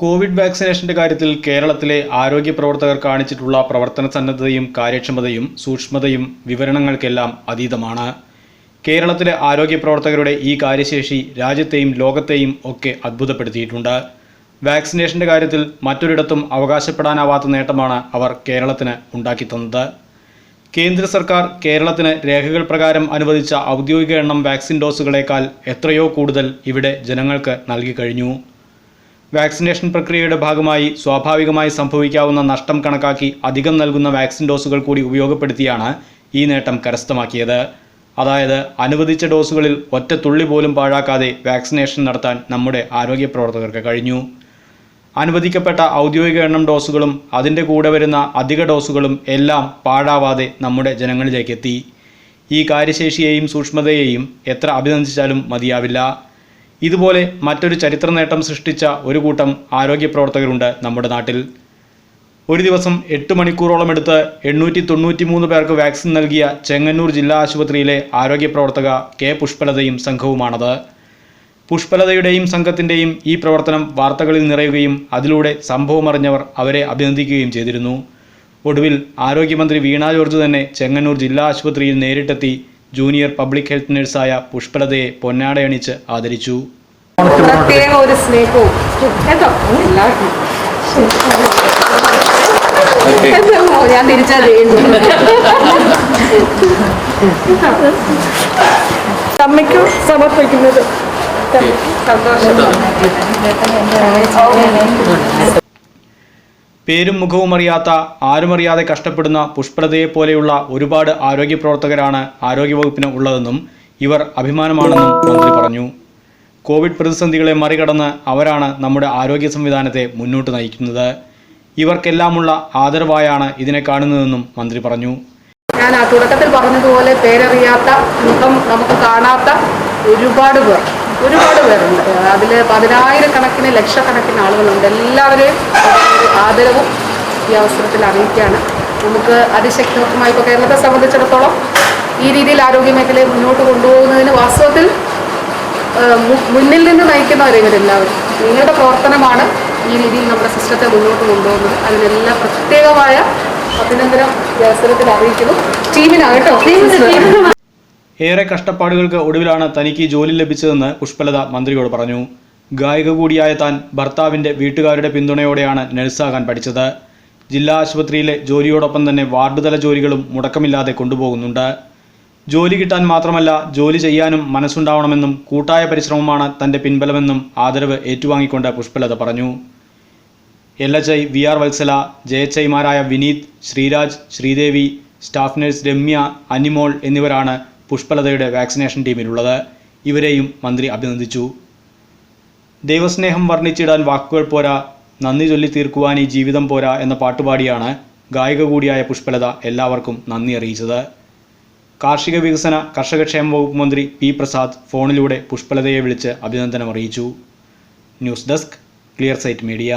Covid വാക്സിനേഷന്റെ കാര്യത്തിൽ കേരളത്തിലെ ആരോഗ്യ പ്രവർത്തകർ കാണിച്ചിട്ടുള്ള പ്രവർത്തന സന്നദ്ധതയും കാര്യക്ഷമതയും സൂക്ഷ്മതയും വിവരണങ്ങൾക്കെല്ലാം അതീതമാണ്. കേരളത്തിലെ ആരോഗ്യ പ്രവർത്തകരുടെ ഈ കാര്യശേഷി രാജ്യത്തെയും ലോകത്തെയും ഒക്കെ അത്ഭുതപ്പെടുത്തിയിട്ടുണ്ട്. വാക്സിനേഷന്റെ കാര്യത്തിൽ മറ്റൊരിടത്തും അവകാശപ്പെടാനാവാത്ത നേട്ടമാണ് അവർ കേരളത്തിന് ഉണ്ടാക്കിത്തന്നത് കേന്ദ്ര സർക്കാർ കേരളത്തിന് രേഖകൾ പ്രകാരം അനുവദിച്ച ഔദ്യോഗിക എണ്ണം വാക്സിൻ ഡോസുകളേക്കാൾ എത്രയോ കൂടുതൽ ഇവിടെ ജനങ്ങൾക്ക് നൽകി കഴിഞ്ഞു. വാക്സിനേഷൻ പ്രക്രിയയുടെ ഭാഗമായി സ്വാഭാവികമായി സംഭവിക്കാവുന്ന നഷ്ടം കണക്കാക്കി അധികം നൽകുന്ന വാക്സിൻ ഡോസുകൾ കൂടി ഉപയോഗപ്പെടുത്തിയാണ് ഈ നേട്ടം കരസ്ഥമാക്കിയത്. അതായത് അനുവദിച്ച ഡോസുകളിൽ ഒറ്റ തുള്ളി പോലും പാഴാക്കാതെ വാക്സിനേഷൻ നടത്താൻ നമ്മുടെ ആരോഗ്യ പ്രവർത്തകർക്ക് കഴിഞ്ഞു. അനുവദിക്കപ്പെട്ട ഔദ്യോഗിക എണ്ണം ഡോസുകളും അതിന്റെ കൂടെ വരുന്ന അധിക ഡോസുകളും എല്ലാം പാഴാവാതെ നമ്മുടെ ജനങ്ങളിലേക്ക് എത്തി. ഈ കാര്യശേഷിയെയും സൂക്ഷ്മതയെയും എത്ര അഭിനന്ദിച്ചാലും മതിയാവില്ല. ഇതുപോലെ മറ്റൊരു ചരിത്ര നേട്ടം സൃഷ്ടിച്ച ഒരു കൂട്ടം ആരോഗ്യ പ്രവർത്തകരുണ്ട് നമ്മുടെ നാട്ടിൽ. ഒരു ദിവസം എട്ട് മണിക്കൂറോളം എടുത്ത് എണ്ണൂറ്റി തൊണ്ണൂറ്റി മൂന്ന് പേർക്ക് വാക്സിൻ നൽകിയ ചെങ്ങന്നൂർ ജില്ലാ ആശുപത്രിയിലെ ആരോഗ്യ പ്രവർത്തക കെ പുഷ്പലതയും സംഘവുമാണത്. പുഷ്പലതയുടെയും സംഘത്തിന്റെയും ഈ പ്രവർത്തനം വാർത്തകളിൽ നിറയുകയും അതിലൂടെ സംഭവമറിഞ്ഞവർ അവരെ അഭിനന്ദിക്കുകയും ചെയ്തിരുന്നു. ഒടുവിൽ ആരോഗ്യമന്ത്രി വീണ ജോർജ് തന്നെ ചെങ്ങന്നൂർ ജില്ലാ ആശുപത്രിയിൽ നേരിട്ടെത്തി ജൂനിയർ പബ്ലിക് ഹെൽത്ത് നഴ്സായ പുഷ്പലതയെ പൊന്നാടയണിച്ച് ആദരിച്ചു. പ്രത്യേക ഒരു സ്നേഹവും. ഞാൻ സമർപ്പിക്കുന്നത്. സന്തോഷം. പേരും മുഖവും അറിയാത്ത ആരുമറിയാതെ കഷ്ടപ്പെടുന്ന പുഷ്പലതയെ പോലെയുള്ള ഒരുപാട് ആരോഗ്യ പ്രവർത്തകരാണ് ആരോഗ്യവകുപ്പിന് ഉള്ളതെന്നും ഇവർ അഭിമാനമാണെന്നും മന്ത്രി പറഞ്ഞു. കോവിഡ് പ്രതിസന്ധികളെ മറികടന്ന് അവരാണ് നമ്മുടെ ആരോഗ്യ സംവിധാനത്തെ മുന്നോട്ട് നയിക്കുന്നത്. ഇവർക്കെല്ലാമുള്ള ആദരവായാണ് ഇതിനെ കാണുന്നതെന്നും മന്ത്രി പറഞ്ഞു. ഞാൻ തുടക്കത്തിൽ പറഞ്ഞതുപോലെ പേരറിയാത്ത മുഖം നമുക്ക് കാണാത്ത ഒരുപാട് പേർ ഒരുപാട് പേരുണ്ട്. അതിൽ പതിനായിരക്കണക്കിന് ലക്ഷക്കണക്കിന് ആളുകളുണ്ട്. എല്ലാവരെയും ആദരവും ഈ അവസരത്തിൽ അറിയിക്കുകയാണ്. നമുക്ക് അതിശക്തമായി ഇപ്പോൾ കേരളത്തെ സംബന്ധിച്ചിടത്തോളം ഈ രീതിയിൽ ആരോഗ്യ മേഖലയെ മുന്നോട്ട് കൊണ്ടുപോകുന്നതിന് വാസ്തവത്തിൽ മുന്നിൽ നിന്ന് നയിക്കുന്നവരെ ഇവരെല്ലാവരും. നിങ്ങളുടെ പ്രവർത്തനമാണ് ഈ രീതിയിൽ നമ്മുടെ സിസ്റ്റത്തെ മുന്നോട്ട് കൊണ്ടുപോകുന്നത്. അതിനെല്ലാം പ്രത്യേകമായ അഭിനന്ദനം ഈ അവസരത്തിൽ അറിയിക്കുന്നു. ടീമിനാകട്ടോ ഏറെ കഷ്ടപ്പാടുകൾക്ക് ഒടുവിലാണ് തനിക്ക് ജോലി ലഭിച്ചതെന്ന് പുഷ്പലത മന്ത്രിയോട് പറഞ്ഞു. ഗായിക കൂടിയായ താൻ ഭർത്താവിന്റെ വീട്ടുകാരുടെ പിന്തുണയോടെയാണ് നഴ്സാകാൻ പഠിച്ചത്. ജില്ലാ ആശുപത്രിയിലെ ജോലിയോടൊപ്പം തന്നെ വാർഡ് തല ജോലികളും മുടക്കമില്ലാതെ കൊണ്ടുപോകുന്നുണ്ട്. ജോലി കിട്ടാൻ മാത്രമല്ല ജോലി ചെയ്യാനും മനസ്സുണ്ടാവണമെന്നും കൂട്ടായ പരിശ്രമമാണ് തന്റെ പിൻബലമെന്നും ആദരവ് ഏറ്റുവാങ്ങിക്കൊണ്ട് പുഷ്പലത പറഞ്ഞു. L H I V R Vatsala J H ഐമാരായ വിനീത് ശ്രീരാജ് ശ്രീദേവി സ്റ്റാഫ് നഴ്സ് രമ്യ അനിമോൾ എന്നിവരാണ് പുഷ്പലതയുടെ വാക്സിനേഷൻ ടീമിലുള്ളത്. ഇവരെയും മന്ത്രി അഭിനന്ദിച്ചു. ദൈവസ്നേഹം വർണിച്ചിടാൻ വാക്കുകൾ പോരാ നന്ദി ചൊല്ലി തീർക്കുവാൻ ഈ ജീവിതം പോരാ എന്ന പാട്ടുപാടിയാണ് ഗായിക കൂടിയായ പുഷ്പലത എല്ലാവർക്കും നന്ദി അറിയിച്ചത്. കാർഷിക വികസന കർഷകക്ഷേമ വകുപ്പ് മന്ത്രി പി പ്രസാദ് ഫോണിലൂടെ പുഷ്പലതയെ വിളിച്ച് അഭിനന്ദനം അറിയിച്ചു. News desk clear sight media.